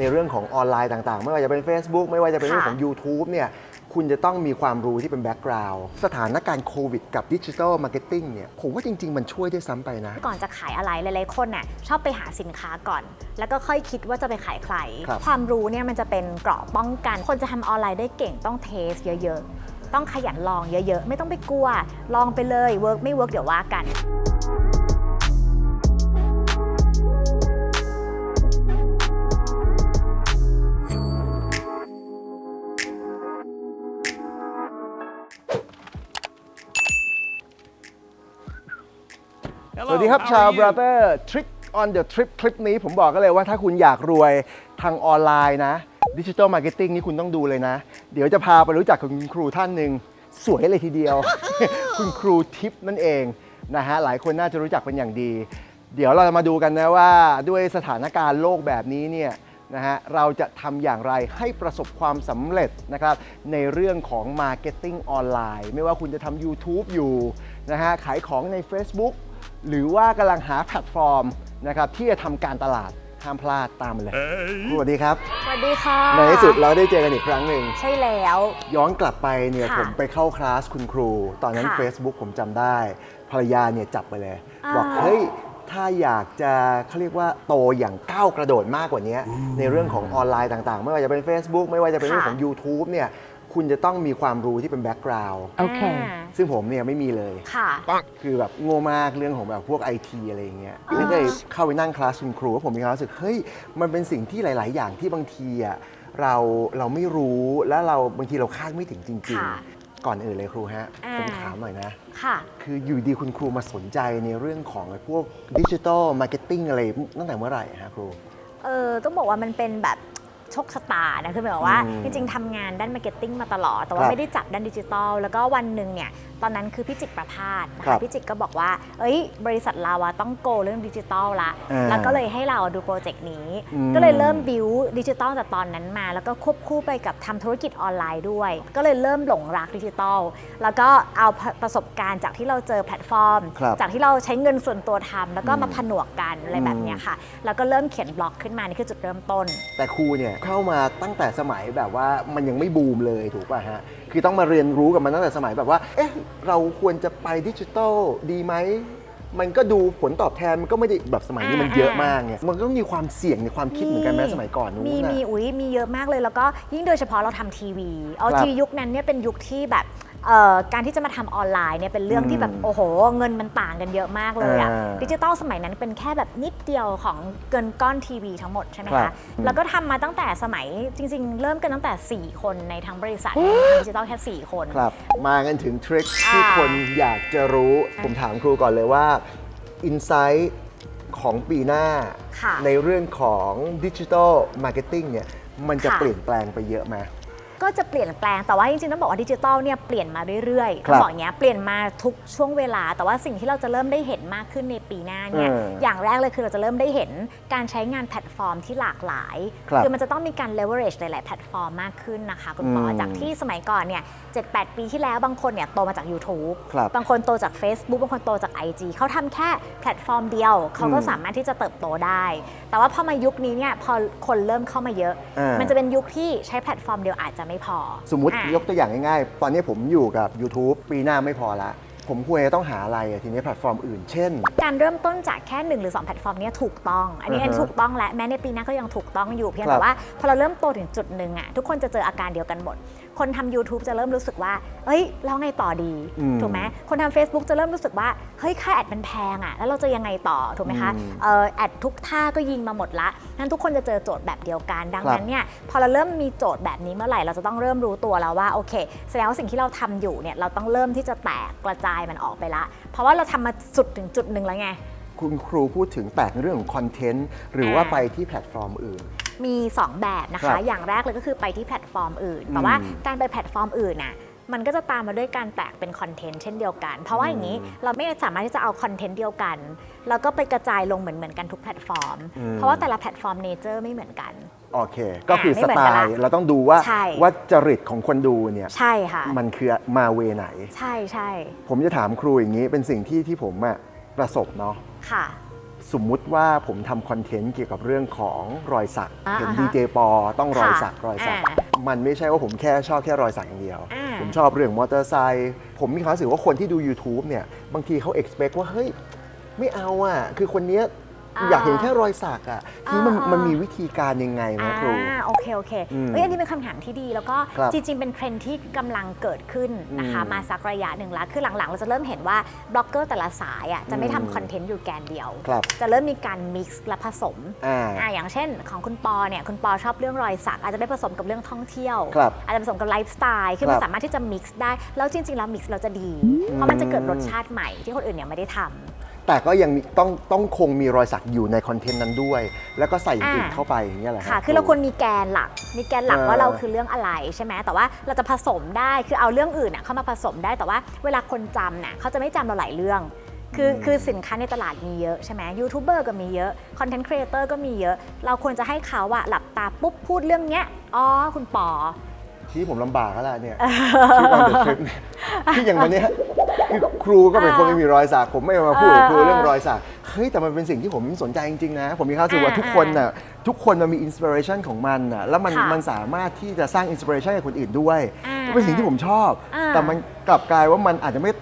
ในเรื่องของออนไลน์ต่างๆ ไม่ว่าจะเป็น Facebook ไม่ว่าจะเป็นเรื่องของ YouTube เนี่ยคุณจะต้องมีความรู้ที่เป็นแบ็กกราวด์สถานการณ์โควิดกับดิจิทัลมาร์เก็ตติ้งเนี่ยผมว่าจริง ๆ มันช่วยได้วยซ้ำไปนะ ก่อนจะขายอะไรหลายๆคนน่ะชอบไปหาสินค้าก่อน แล้วก็ค่อยคิดว่าจะไปขายใคร ครับ ความรู้เนี่ยมันจะเป็นเกราะป้องกัน คนจะทำออนไลน์ได้เก่งต้องเทสเยอะๆ ต้องขยันลองเยอะๆ ไม่ต้องไปกลัว ลองไปเลยเวิร์กไม่เวิร์กเดี๋ยวว่ากัน วัสดีครับชาว Brother Trick on the Trip คลิปนี้ผมบอกกันเลยว่าถ้าคุณอยากรวยทางออนไลน์นะดิจิทัลมาร์เก็ตติ้งนี่คุณต้องดูเลยนะ เดี๋ยวจะพาไปรู้จักกับคุณครูท่านหนึ่งสวยเลยทีเดียว คุณครูทิพย์นั่นเองนะฮะหลายคนน่าจะรู้จักเป็นอย่างดี เดี๋ยวเราจะมาดูกันนะว่าด้วยสถานการณ์โลกแบบนี้เนี่ยนะฮะเราจะทำอย่างไรให้ประสบความสำเร็จนะครับในเรื่องของ Marketing ออนไลน์ ไม่ว่าคุณจะทำ YouTube อยู่นะฮะขายของใน Facebook หรือว่ากำลังหาแพลตฟอร์มนะครับที่จะทำการตลาดห้ามพลาดตามมาเลยสวัสดีครับ สวัสดีค่ะ ในที่สุดเราได้เจอกันอีกครั้งหนึ่ง ใช่แล้ว ย้อนกลับไปเนี่ยค่ะผมไปเข้าคลาสคุณครู ตอนนั้นค่ะ Facebook ผมจำได้ ภรรยาเนี่ยจับไปเลยอ่าบอกเฮ้ยถ้าอยากจะเขาเรียกว่าโตอย่างก้าวกระโดดมากกว่านี้ ในเรื่องของออนไลน์ต่างๆ ไม่ว่าจะเป็น Facebook ไม่ว่าจะเป็นเรื่องของ YouTube เนี่ย คุณจะต้องมีความรู้ที่เป็นแบ็กกราวด์โอเคซึ่งผมเนี่ยไม่มีเลย ค่ะ คือแบบโง่มากเรื่องของแบบพวกไอทีอะไรอย่างเงี้ยอ่าก็เลยเข้าไปนั่งคลาสคุณครูแล้วผมมีความรู้สึกเฮ้ยมันเป็นสิ่งที่หลาย ๆ อย่างที่บางทีอะเราเราไม่รู้แล้วเราบางทีเราคาดไม่ถึงจริง ค่ะๆ ก่อนอื่นเลยครูฮะอ่า ผมถามหน่อยนะ ค่ะ คืออยู่ดีคุณครูมาสนใจในเรื่องของไอ้พวกดิจิ t a ลมาร์เก็ตติ้งอะไรตั้งแต่เมื่อไหร่ฮะครู เออต้องบอกว่ามันเป็นแบบ โชคชะตานะคือหมายความว่า อืมจริง ๆทำงานด้านมาร์เก็ตติ้งมาตลอด แต่คว่ารับ ไม่ได้จับด้านดิจิทัลแล้วก็วันหนึ่งเนี่ย ตอนนั้นคือพี่จิตรประพาสนะครัคะบพี่จิตรก็บอกว่า เอ้ย บริษัทเราอะต้องโกเรื่องดิจิทัลละ อ่าแล้วก็เลยให้เราดูโปรเจกต์นี้ อืม ก็เลยเริ่มบิวดิจิทัลจากตอนนั้นมา แล้วก็ควบคู่ไปกับทำธุรกิจออนไลน์ด้วย ก็เลยเริ่มหลงรักดิจิทัลแล้วก็เอาประสบการณ์จากที่เราเจอแพลตฟอร์ม ครับจากที่เราใช้เงินส่วนตัวทำแล้วก็มาอืม ผนวกกันอะไรแบบเนี้ยค่ะ แล้วก็เริ่มเขียนบล็อกขึ้นมานี่คือจุดเริ่มต้น แต่ครูเนี่ยเข้ามาตั้งแต่สมัยแบบว่ามันยังไม่บูมเลยถูกป่ะฮะ คือต้องมาเรียนรู้กับมันตั้งแต่สมัยแบบว่า เอ๊ะเราควรจะไปดิจิทัลดีไหม มันก็ดูผลตอบแทนมันก็ไม่ได้แบบสมัยนี้มันเยอะมากเนี่ยมันก็มีความเสี่ยงในความคิดเหมือนกันไหมสมัยก่อนนู้นมีน่ะมีอุ้ยมีเยอะมากเลยแล้วก็ยิ่งโดยเฉพาะเราทำทีวี เอาครับ ทีวียุคนั้นเนี่ยเป็นยุคที่แบบเอ่อ การที่จะมาทำออนไลน์เนี่ยเป็นเรื่องที่แบบอืมโอ้โห เงินมันต่างกันเยอะมากเลยอะอ่าดิจิตอลสมัยนั้นเป็นแค่แบบนิดเดียวของเกินก้อนทีวีทั้งหมดใช่ไหมครัคะบอืมแล้วก็ทำมาตั้งแต่สมัยจริง ๆ เริ่มกันตั้งแต่ 4 คนในทั้งบริษัทดิจิตอลแค่4 คนครับมากันถึงทริคที่อ่าคนอยากจะรู้ผมถามครูก่อนเลยว่าอินไซต์ของปีหน้าค่ะในเรื่องของดิจิทัลมาร์เก็ตติ้งเนี่ยมันจะค่ะเปลี่ยนแปลงไปเยอะไหม ก็จะเปลี่ยนแปลง แต่ว่าจริงๆต้องบอกว่าดิจิทัลเนี่ยเปลี่ยนมาเรื่อยๆครัต้อบงบอกอย่างเงี้ยเปลี่ยนมาทุกช่วงเวลา แต่ว่าสิ่งที่เราจะเริ่มได้เห็นมากขึ้นในปีหน้าเนี่ยเออออย่างแรกเลยคือเราจะเริ่มได้เห็นการใช้งานแพลตฟอร์มที่หลากหลายครับอมันจะต้องมีการ leverage หลายๆแพลตฟอร์มมากขึ้นนะคะคุณปออืมจากที่สมัยก่อนเนี่ย7-8ปีที่แล้วบางคนเนี่ยโตมาจาก YouTube ครับ บางคนโตจาก Facebook บางคนโตจาก IG เขาทำแค่แพลตฟอร์มเดียว เขาก็อืมสามารถที่จะเติบโตได้ แต่ว่าพอมายุคนี้เนี่ยพอคนเริ่มเข้ามาเยอะ อ่ามั มันจะเป็นยุคที่ใช้แพลตฟอร์มเดียวอาจจะไม่พอสมมุติอะ ยกตัวอย่างง่ายๆ ตอนนี้ผมอยู่กับ YouTube ปีหน้าไม่พอละ ผมควรจะต้องหาอะไรอะทีนี้แพลตฟอร์มอื่น เช่น การเริ่มต้นจากแค่ 1 หรือ 2 แพลตฟอร์มเนี้ถูกต้อง อันนี้อ่าฮะอันถูกต้องและแม้ในปีหน้าก็ยังถูกต้องอยู่เพียงครับแต่ว่าพอเราเริ่มโตถึงจุดหนึ่งอะทุกคนจะเจออาการเดียวกันหมดคนทำ YouTube จะเริ่มรู้สึกว่า เอ้ยแล้วไงต่อดีอืมถูกไหมคนทำ Facebook จะเริ่มรู้สึกว่า เฮ้ย ค่าแอดมันแพงอะแล้วเราจะยังไงต่อ ถูกไหมคะอืมเอ่อแอดทุกท่าก็ยิงมาหมดละนั้นทุกคนจะเจอโจทย์แบบเดียวกัน ดังครับนั้นเนี่ย พอเราเริ่มมีโจทย์แบบนี้เมื่อไหร่ เราจะต้องเริ่มรู้ตัวแล้วว่า โอเค แสดงว่าสิ่งที่เราทำอยู่เนี่ย เราต้องเริ่มที่จะแตกกระจายมันออกไปละ เพราะว่าเราทำมาสุดถึงจุดหนึ่งแล้วไงคุณครูพูดถึงแตกในเรื่องของคอนเทนต์หรือว่าอ่าไปที่แพลตฟอร์มอื่น มี 2 แบบนะครัคะ บอย่างแรกเลยก็คือไปที่แพลตฟอร์มอื่น แต่อืมว่าการไปแพลตฟอร์มอื่นน่ะ มันก็จะตามมาด้วยการแตกเป็นคอนเทนต์เช่นเดียวกัน เพราะว่าอย่างนี้เราไม่สามารถที่จะเอาคอนเทนต์เดียวกัน แล้วก็ไปกระจายลงเหมือนเหมือนๆกันทุกแพลตฟอร์ม อืม เพราะว่าแต่ละแพลตฟอร์มเนเจอร์ไม่เหมือนกัน โอเค ก็คือไม่สเหมือนไตกันละล์ เราต้องดูว่าใช่ ว่าจริตของคนดูเนี่ย ใช่ค่ะ มันคือมาเวไหน ใช่ใช่ผมจะถามครูอย่างนี้เป็นสิ่งที่ที่ผมอะประสบเนาะ ค่ะ สมมุติว่าผมทำคอนเทนต์เกี่ยวกับเรื่องของรอยสัก อ่าเห็นอ่าฮะดีเจปอต้องรอยสักค่ะรอยสัก อ่ามันไม่ใช่ว่าผมแค่ชอบแค่รอยสักอย่างเดียว อ่า ผมชอบเรื่องมอเตอร์ไซค์ผมมีความรู้สึกว่าคนที่ดู YouTube เนี่ย บางทีเขา expect ว่า เฮ้ย ไม่เอาอะ คือคนเนี้ย อ่าอยากเห็นแค่รอยสักอะทีนี้มันอ่ามัมันมีวิธีการยังไงนะครูอ่าโอเคโอเคอืมเอ้ยอันนี้เป็นคำถามที่ดี แล้วก็ครับจริง ๆ เป็นเทรนด์ที่กำลังเกิดขึ้นนะคะอืมมาสักระยะหนึ่งแล้วคือหลังๆ เราจะเริ่มเห็นว่าบล็อกเกอร์แต่ละสายอะจะไม่อืมทำคอนเทนต์อยู่แกนเดียวครับจะเริ่มมีการมิกซ์และผสมอ่าอ่าอย่างเช่นของคุณปอเนี่ยคุณปอชอบเรื่องรอยสักอาจจะไปผสมกับเรื่องท่องเที่ยวครับอาจจะผสมกับไลฟ์สไตล์คือมัครันบสามารถที่จะมิกซ์ได้แล้วจริงๆแล้วมิกซ์เราจะดี เพราะมันจะเกิดรสชาติใหม่ที่คนอื่นยังไม่ได้ทำ แต่ก็ยังมีต้องต้องคงมีรอยสักอยู่ในคอนเทนต์นั้นด้วย แล้วก็ใส่อย่างอื่นอ่า เข้าไปอย่างเงี้ยแหละค่ะคือเราควรมีแกนหลัก มีแกนหลักเออว่าเราคือเรื่องอะไรใช่ไหมแต่ว่าเราจะผสมได้ คือเอาเรื่องอื่นน่ะเข้ามาผสมได้ แต่ว่าเวลาคนจำน่ะเขาจะไม่จำเราหลายเรื่อง คืออืมคือสินค้าในตลาดมีเยอะใช่ไหมยูทูบเบอร์ก็มีเยอะ คอนเทนต์ครีเอเตอร์ก็มีเยอะ เราควรจะให้เขาอะหลับตาปุ๊บพูดเรื่องเนี้ย อ๋อ คุณปอ ที่ผมลำบากแล้วล่ะเนี่ยที่ตอนเดอะทริปเนี่ยที่อย่างวันเนี้ย คือครูก็เป็นคนไม่มีรอยสักผมไม่มาพูดกับครูเออเรื่องรอยสักเฮ้ยแต่มันเป็นสิ่งที่ผมสนใจจริงๆนะ ผมมีความรู้สึกว่าทุกคนน่ะทุกคนมันมีอินสปิเรชันของมันน่ะแล้วมันค่ะมันสามารถที่จะสร้างอินสปิเรชันให้คนอื่นด้วยอ่าก็เป็นสิ่งที่ผมชอบอ่าแต่มันกลับกลายว่ามันอาจจะไม่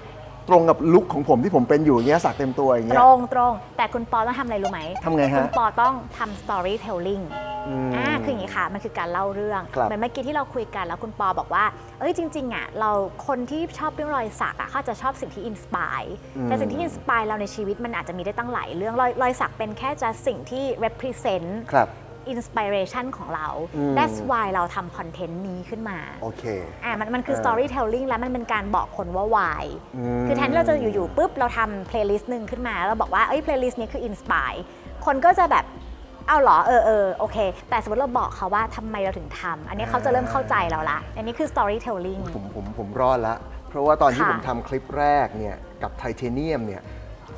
ตรงกับลุคของผมที่ผมเป็นอยู่อย่างเงี้ยสักเต็มตัวอย่างตเงี้รยงตรงแต่คุณปอต้องทำอะไรรู้ไหมทำไงฮะคุณปอต้องทำ storytelling อืม อ่าคืออย่างนี้ค่ะ มันคือการเล่าเรื่องครับ เหมือนเมื่อกี้ที่เราคุยกันแล้วคุณปอบอกว่า เอ้ยจริงๆอะเราคนที่ชอบเรื่องรอยสักอะเขาจะชอบสิ่งที่อินสปายอืมแต่สิ่งที่อินสปายเราในชีวิตมันอาจจะมีได้ตั้งหลายเรื่องรอยรอยสักเป็นแค่จะสิ่งที่ represent ครับ inspiration ของเรา อืม that's why เราทำคอนเทนต์นี้ขึ้นมาโอเคอ่ามันมันคือเออ storytelling แล้วมันเป็นการบอกคนว่า why ม คือแทนที่เราจะอยู่ๆปุ๊บ เราทำเพลย์ลิสต์หนึ่งขึ้นมา แล้วเราบอกว่า เอ้ยเพลย์ลิสต์นี้คืออินสปายคนก็จะแบบเอาเหรอ เออเออโอเค แต่สมมติเราบอกเขาว่าทำไมเราถึงทำอันนี้เขาจะเริ่มเข้าใจเราละ อันนี้คือ storytelling ผมผมผมรอดละ เพราะว่าตอนที่ค่ะผมทำคลิปแรกเนี่ยกับไทเทเนียมเนี่ย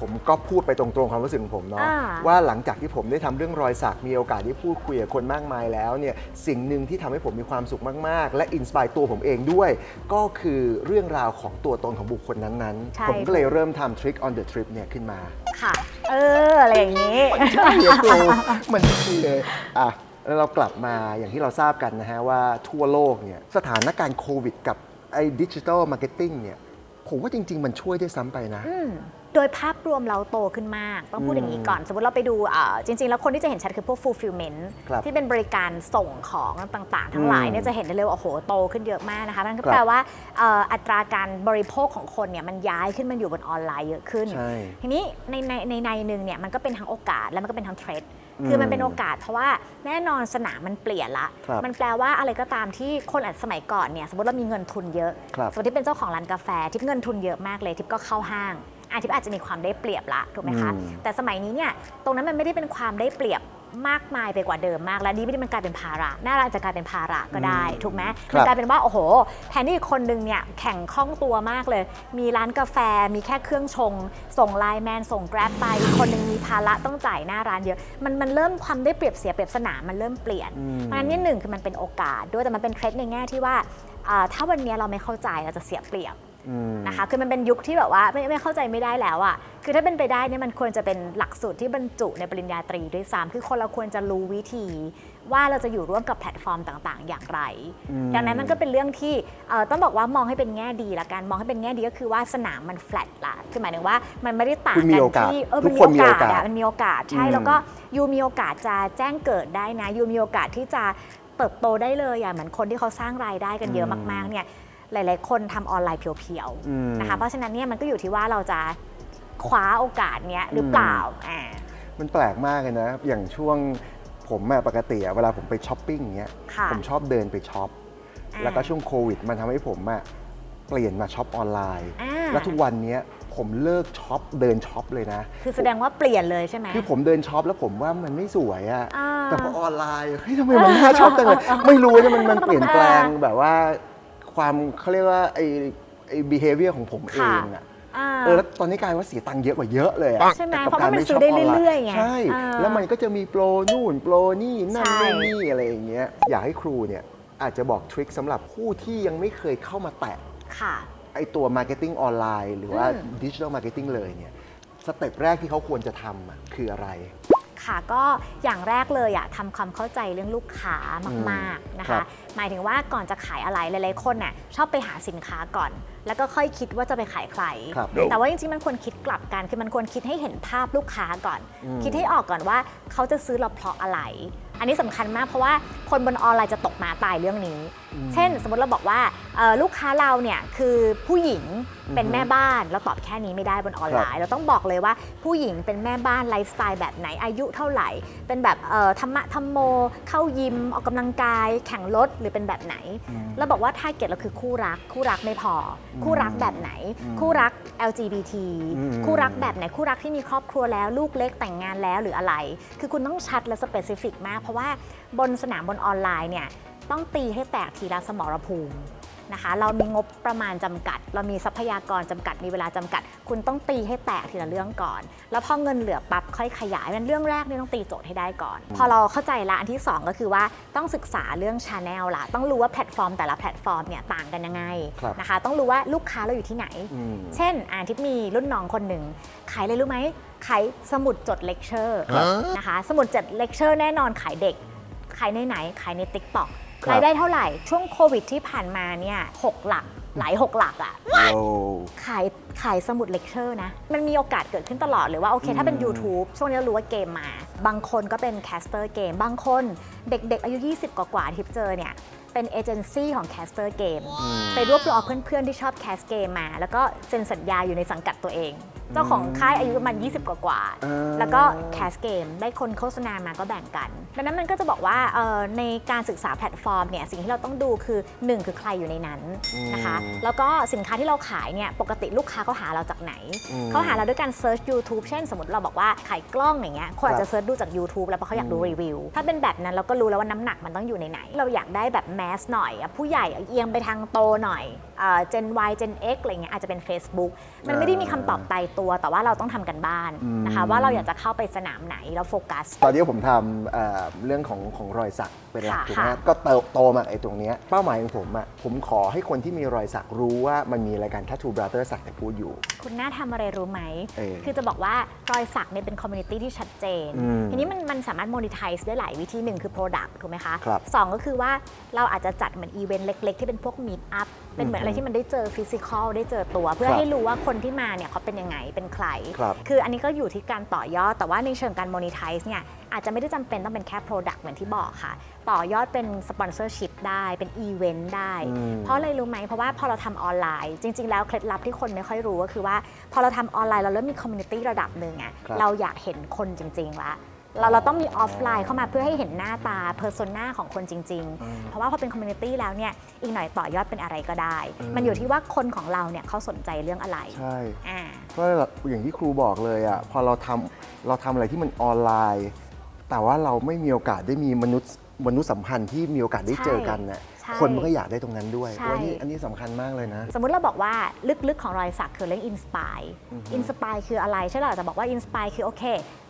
ผมก็พูดไปตรงๆความรู้สึกของผมเนาะอ่า ว่าหลังจากที่ผมได้ทำเรื่องรอยสักมีโอกาสได้พูดคุยกับคนมากมายแล้วเนี่ยสิ่งหนึ่งที่ทำให้ผมมีความสุขมากๆ และอินสปายตัวผมเองด้วย ก็คือเรื่องราวของตัวตนของบุคคลนั้นใช่ ๆ ผมก็เลยเริ่มทำ Trick on the Trip เนี่ยขึ้นมา ค่ะ เออ อะไรอย่างนี้ใช่อะครูมันใช่เลยอะแล้วเรากลับมาอย่างที่เราทราบกันนะฮะ ว่าทั่วโลกเนี่ยสถานการณ์โควิดกับไอ้ดิจิทัลมาร์เก็ตติ้งเนี่ย ผมว่าจริง ๆ มันช่วยได้วยซ้ำไปนะ อืม โดยภาพรวมเราโตขึ้นมาก ต้องพูดอย่างนี้ก่อน สมมติเราไปดูอ่าจริง ๆ แล้วคนที่จะเห็นชัดคือพวก fulfillment ครับที่เป็นบริการส่งของต่าง ๆ ทั้งหลายเนี่ยอืมจะเห็นได้เลยว่าโอ้โหโตขึ้นเยอะมากนะคะนั่นก็ครับแปลว่าเอ่ออัตราการบริโภคของคนเนี่ยมันย้ายขึ้นมาอยู่บนออนไลน์เยอะขึ้นใช่ทีนี้ในในในในหนึ่งเนี่ยมันก็เป็นทั้งโอกาสและมันก็เป็นทั้งเทรดคือมันเป็นโอกาสเพราะว่าแน่นอนสนามมันเปลี่ยนละครับมันแปลว่าอะไรก็ตามที่คนอาจสมัยก่อนเนี่ยสมมติเรามีเงินทุนเยอะครับสมมติที่เป็นเจ้าของร้านกาแฟทิปเงินทุนเยอะมากเลยทิปก็เข้าห้าง อาทิปอาจจะมีความได้เปรียบละถูกไหมคะอืมแต่สมัยนี้เนี่ยตรงนั้นมันไม่ได้เป็นความได้เปรียบมากมายไปกว่าเดิมมาก แล้วนี่ไม่ได้มันกลายเป็นภาระหน้าร้านจะกลายเป็นภาระก็ได้ ถูกไหมครับมันกลายเป็นว่าโอ้โหแทนที่อีกคนนึงเนี่ยแข่งคล่องตัวมากเลย มีร้านกาแฟมีแค่เครื่องชง ส่งไลน์แมนส่งแกร็บไปอีกคนนึงมีภาระต้องจ่ายหน้าร้านเยอะมันมันเริ่มความได้เปรียบเสียเปรียบสนามมันเริ่มเปลี่ยนอืมเพราะฉะนั้นเนี่ยหนึ่งคือมันเป็นโอกาสด้วยแต่มันเป็นเทรดในแง่ที่ว่าอ่าถ้าวันนี้เราไม่เข้าใจเราจะเสียเปรียบอืม นะคะคือมันเป็นยุคที่แบบว่าไม่ไม่เข้าใจไม่ได้แล้วอะ่ะคือถ้าเป็นไปได้เนี่ยมันควรจะเป็นหลักสูตรที่บรรจุในปริญญาตรีด้วยซ้ำคือคนเราควรจะรู้วิธี ว่าเราจะอยู่ร่วมกับแพลตฟอร์มต่างๆ อย่างไรอืมดังนั้นมันก็เป็นเรื่องที่เอ่อต้องบอกว่ามองให้เป็นแง่ดีละกันมองให้เป็นแง่ดีก็คือว่าสนามมันแฟลตละคือหมายถึงว่ามันไม่ได้ต่างคุณมีกันโอกาสที่เออทุมันกมีคนโอมีโอกาสกาสอะมันมีโอกาสใช่อืมแล้วก็ยูมีโอกาสจะแจ้งเกิดได้นะยูมีโอกาสที่จะเติบโตได้เลยอะเหมือนคนที่เขาสร้างรายได้กันเยอะมากๆเนี่ย หลาย ๆ คนทำออนไลน์เพียวๆอืมนะคะเพราะฉะนั้นเนี่ยมันก็อยู่ที่ว่าเราจะคว้าโอกาสเนี้ยหรือเปล่าอ่ามันแปลกมากเลยนะ อย่างช่วงผมอะปกติอะเวลาผมไปช้อปปิ้งอย่างเงี้ยค่ะผมชอบเดินไปช็อปอ่าแล้วก็ช่วงโควิด มันทำให้ผมอะเปลี่ยนมาช็อปออนไลน์อ่าแล้วทุกวันเนี้ยผมเลิกช็อปเดินช็อปเลยนะ คือแสดงว่าเปลี่ยนเลยใช่ไหมคือผมเดินช็อปแล้วผมว่ามันไม่สวยอะอ่าแต่พอออนไลน์เฮ้ยทำไมมันน่าช็อปจังเลยไม่รู้นะมันมันเปลี่ยนแปลงแบบว่า ความเขาเรียกว่าไอ้ไอ้ behavior ของผมเองอะอ่า เออแล้วตอนนี้กลายว่าเสียตังค์เยอะกว่าเยอะเลยอะใช่ไหมกับเพราะกมันปซื้อได้ช็ปนลน์เรื่อยๆไงใช่ อ่าแล้วมันก็จะมีโปรนู่นโปรนี่นั่นใช่ นู่นนี่อะไรอย่างเงี้ยอยากให้ครูเนี่ยอาจจะบอกทริคสำหรับผู้ที่ยังไม่เคยเข้ามาแตะ ค่ะ ไอตัวมาร์เก็ตติ้งออนไลน์หรือว่าอืม ดิจิทัลมาร์เก็ตติ้งเลยเนี่ยสเต็ปแรกที่เขาควรจะทำอะคืออะไร ค่ะก็อย่างแรกเลยอะทำความเข้าใจเรื่องลูกค้ามากๆนะครัคะ บ หมายถึงว่าก่อนจะขายอะไรหลายๆคนน่ะชอบไปหาสินค้าก่อน แล้วก็ค่อยคิดว่าจะไปขายใคร ครับ แต่ว่าจริงๆ มันควรคิดกลับกัน คือมันควรคิดให้เห็นภาพลูกค้าก่อน อืมคิดให้ออกก่อนว่าเขาจะซื้อเราเพราะอะไร อันนี้สำคัญมากเพราะว่าคนบนออนไลน์จะตกมาตายเรื่องนี้ เช่น สมมติเราบอกว่าเอ่อลูกค้าเราเนี่ยคือผู้หญิงเป็นแม่บ้าน เราตอบแค่นี้ไม่ได้บนออนไลน์ เราต้องบอกเลยว่าผู้หญิงเป็นแม่บ้านไลฟ์สไตล์แบบไหนอายุเท่าไหร่ เป็นแบบเอ่อธรรมะธรรมโม เข้ายิมออกกำลังกาย แข่งรถหรือเป็นแบบไหนอืมเราบอกว่าทาร์เก็ตเราคือคู่รัก คู่รักไม่พออมคู่รักแบบไหนอืมคู่รัก LGBT อืมคู่รักแบบไหนคู่รักที่มีครอบครัวแล้วลูกเล็กแต่งงานแล้วหรืออะไร คือคุณต้องชัดและสเปซิฟิกมาก เพราะว่าบนสนามบนออนไลน์เนี่ย ต้องตีให้แตกทีละสมรภูมินะคะ เรามีงบประมาณจำกัด เรามีทรัพยากรจำกัด มีเวลาจำกัด คุณต้องตีให้แตกทีละเรื่องก่อน แล้วพอเงินเหลือปั๊บค่อยขยายมันเรื่องแรกนี่ต้องตีโจทย์ให้ได้ก่อน พอเราเข้าใจละอันที่สองก็คือว่าต้องศึกษาเรื่องชาแนลละต้องรู้ว่าแพลตฟอร์มแต่ละแพลตฟอร์มเนี่ยต่างกันยังไงครับนะคะ ต้องรู้ว่าลูกค้าเราอยู่ที่ไหนอืมเช่นอาทิตย์มีรุ่นน้องคนหนึ่งขายอะไรรู้ไหมขายสมุดจดเลคเชอร์นะคะ สมุดจดเลคเชอร์แน่นอนขายเด็กขายในไหนขายใน t ิ k t o k ครับ รายได้เท่าไหร่ ช่วงโควิดที่ผ่านมาเนี่ยหกหลักหลายหกหลักอะ โอ้ ขายขายสมุดเลคเชอร์นะ มันมีโอกาสเกิดขึ้นตลอดเลยว่า โอเค ถ้าเป็น อืม YouTube ช่วงนี้เรารู้ว่าเกมมา บางคนก็เป็นแคสเตอร์เกม บางคนเด็กๆ อายุ 20 กว่าๆที่เจอเนี่ย เป็นเอเจนซี่ของแคสเตอร์เกม ไปรวบรวมเอาเพื่อนๆ ที่ชอบแคสเกมมา แล้วก็เซ็นสัญญาอยู่ในสังกัดตัวเอง เจ้าของค่ายอายุประมาณ20 กว่าๆอ่า แล้วก็แคสเกมได้คนโฆษณามาก็แบ่งกัน ดังนั้นมันก็จะบอกว่าเอ่อในการศึกษาแพลตฟอร์มเนี่ยสิ่งที่เราต้องดูคือ 1 คือใครอยู่ในนั้นนะคะอืมแล้วก็สินค้าที่เราขายเนี่ยปกติลูกค้าเขาหาเราจากไหนอืมเขาหาเราด้วยการเซิร์ช YouTube เช่นสมมติเราบอกว่าขายกล้องอย่างเงี้ยคนอาจครัจะบเซิร์ชดูจาก YouTube แล้วเพราะเขาอยากดูรีวิว ถ้าเป็นแบบนั้นเราก็รู้แล้วว่าน้ำหนักมันต้องอยู่ในไหน เราอยากได้แบบแมสหน่อยอะผู้ใหญ่เอียงไปทางโตหน่อยเจน Y เจน X อะไรเงี้ยอาจจะเป็น Facebook มันไม่ได้มีคำตอบตายตัวแต่ว่าเราต้องทำกันบ้านนะคะอืมว่าเราอยากจะเข้าไปสนามไหนแล้วโฟกัส ตอนนี้ผมทำเอ่อเรื่องของของรอยสักเป็นหลักค่ะถูกไหมค่ะก็โตโตมาไอ้ตรงเนี้ยเป้าหมายของผมอะผมขอให้คนที่มีรอยสักรู้ว่ามันมีรายการ Tattoo Brother สักแต่พูดอยู่ คุณน่าทำอะไรรู้ไหม เออคือจะบอกว่ารอยสักเนี่ยเป็นคอมมูนิตี้ที่ชัดเจน อืมทีนี้มันมันสามารถ monetize ได้หลายวิธีหนึ่งคือ Product ถูกไหมคะครับสองก็คือว่าเราอาจจะจัดเหมือนอีเวนต์เล็ก ๆ ที่เป็นพวก meet up เป็นเหมือนอะไรที่มันได้เจอฟิสิกอลได้เจอตัว เพื่อครับ ให้รู้ว่าคนที่มาเนี่ยเขาเป็นยังไงเป็นใครครับคืออันนี้ก็อยู่ที่การต่อยอด แต่ว่าในเชิงการ monetize เนี่ยอาจจะไม่ได้จำเป็นต้องเป็นแค่ product เหมือนที่บอกค่ะ ต่อยอดเป็น sponsorship ได้เป็นอีเวนต์ได้ อืม เพราะอะไรรู้ไหม เพราะว่าพอเราทำออนไลน์ จริง ๆ แล้วเคล็ดลับที่คนไม่ค่อยรู้ก็คือว่า พอเราทำออนไลน์เราเริ่มมีคอมมูนิตี้ระดับหนึ่งอะครับ เราอยากเห็นคนจริงๆละ เราเราต้องมีออฟไลน์เข้ามาเพื่อให้เห็นหน้าตาเพอร์โซนาของคนจริง ๆ เพราะว่าพอเป็นคอมมูนิตี้แล้วเนี่ยอีกหน่อยต่อยอดเป็นอะไรก็ได้ มันอยู่ที่ว่าคนของเราเนี่ยเขาสนใจเรื่องอะไรใช่อ่าก็อย่างที่ครูบอกเลยอะพอเราทำเราทำอะไรที่มันออนไลน์ แต่ว่าเราไม่มีโอกาสได้มีมนุษย์มนุษยสัมพันธ์ที่มีโอกาสได้เจอกันน่ะใช่ คนมันก็อยากได้ตรงนั้นด้วยใช่วันนี้อันนี้สำคัญมากเลยนะ สมมุติเราบอกว่าลึกๆของรอยสักคือเรื่องอินสปายอินสปายคืออะไรใช่ไหมเราอาจจะบอกว่าอินสปายคือโอเค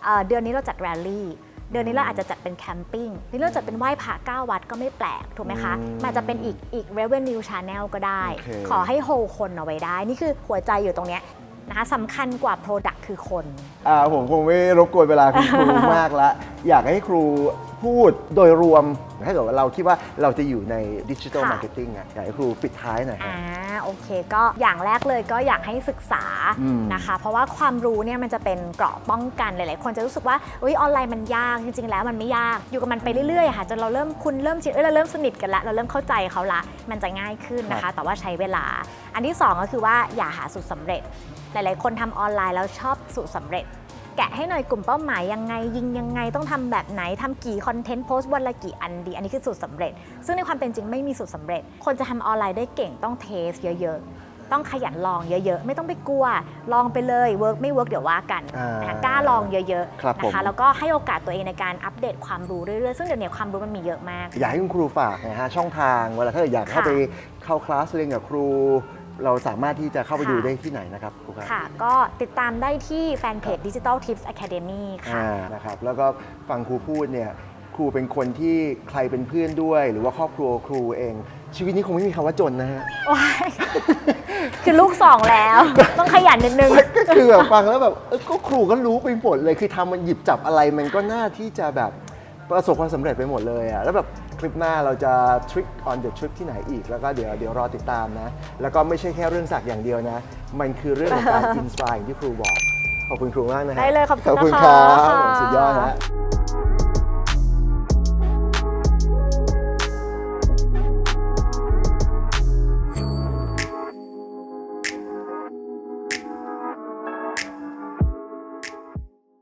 เอ่อเดือนนี้เราจัดแรลลี่ เดือนนี้เราอาจจะจัดเป็นแคมปิ้งนี่เราจัดเป็นไหว้พระเก้าวัดก็ไม่แปลกถูกไหมคะอืมมันอาจจะเป็นอีกอีก revenue channel ก็ได้ โอเค ขอให้โฮคนเอาไว้ได้ นี่คือหัวใจอยู่ตรงเนี้ยนะคะสำคัญกว่า Product คือคน อ่าผมคงไม่รบกวนเวลาคุณครู มากละ อยากให้ครู พูดโดยรวมถ้าเกิดว่าเราคิดว่าเราจะอยู่ในดิจิทัลค่ะ มาร์เก็ตติ้งอะอยากให้ครูปิดท้ายหน่อยฮะ อ่าโอเคก็อย่างแรกเลยก็อยากให้ศึกษาอืมนะคะ เพราะว่าความรู้เนี่ยมันจะเป็นเกราะป้องกันหลายๆ คนจะรู้สึกว่าอุ้ยออนไลน์มันยากจริงๆ แล้วมันไม่ยากอยู่กับมันไปเรื่อยๆค่ะจนเราเริ่มคุณเริ่มชินเอ้ยเราเริ่มสนิทกันละเราเริ่มเข้าใจเขาละมันจะง่ายขึ้นนะครัคะ บ แต่ว่าใช้เวลา อันที่สองก็คือว่าอย่าหาสูตรสำเร็จ หลายๆ คนทำออนไลน์แล้วชอบสูตรสำเร็จ แกะให้หน่อยกลุ่มเป้าหมายยังไง ยิงยังไงต้องทำแบบไหนทำกี่คอนเทนต์โพสต์วันละกี่อันดี อันนี้คือสูตรสำเร็จ ซึ่งในความเป็นจริงไม่มีสูตรสำเร็จ คนจะทำออนไลน์ได้เก่งต้องเทสเยอะๆ ต้องขยันลองเยอะๆ ไม่ต้องไปกลัว ลองไปเลยเวิร์กไม่เวิร์กเดี๋ยวว่ากันอ่านนะคะกล้าลองเยอะครับๆผมนะคะแล้วก็ให้โอกาสตัวเองในการอัปเดตความรู้เรื่อยๆ ซึ่งเดี๋ยวนี้ความรู้มันมีเยอะมาก อยากให้คุณครูฝากนะฮะช่องทางเวลาถ้าเกิดอยากเข้าค่ะไปเข้าคลาสเรียนกับครู เราสามารถที่จะเข้าไปค่ะดูได้ที่ไหนนะครับครูครับ ค่ะ ก็ติดตามได้ที่แฟนเพจ Digital Tips Academy ค่ะ อ่านะครับแล้วก็ฟังครูพูดเนี่ยครูเป็นคนที่ใครเป็นเพื่อนด้วย หรือว่าครอบครัวครูเอง ชีวิตนี้คงไม่มีคำว่าจนนะฮะ ว้ายคือลูกสองแล้ว ต้องขยันนิดนึง ก็คือแบบฟังแล้วแบบเออก็ครูก็รู้ไปหมดเลยคือทำมันหยิบจับอะไรมันก็น่าที่จะแบบประสบความสำเร็จไปหมดเลยอะแล้วแบบค ลิปหน้าเราจะ trick on the trip ที่ไหนอีก แล้วก็เดี๋ยวเดี๋ยวรอติดตามนะ แล้วก็ไม่ใช่แค่เรื่องสักอย่างเดียวนะ มันคือเรื่องของการ อินสปายอย่างที่ครูบอก ขอบคุณครูมากนะฮะได้เลยขอบคุณขอบคุณนะคคะรับสุดยอดนะ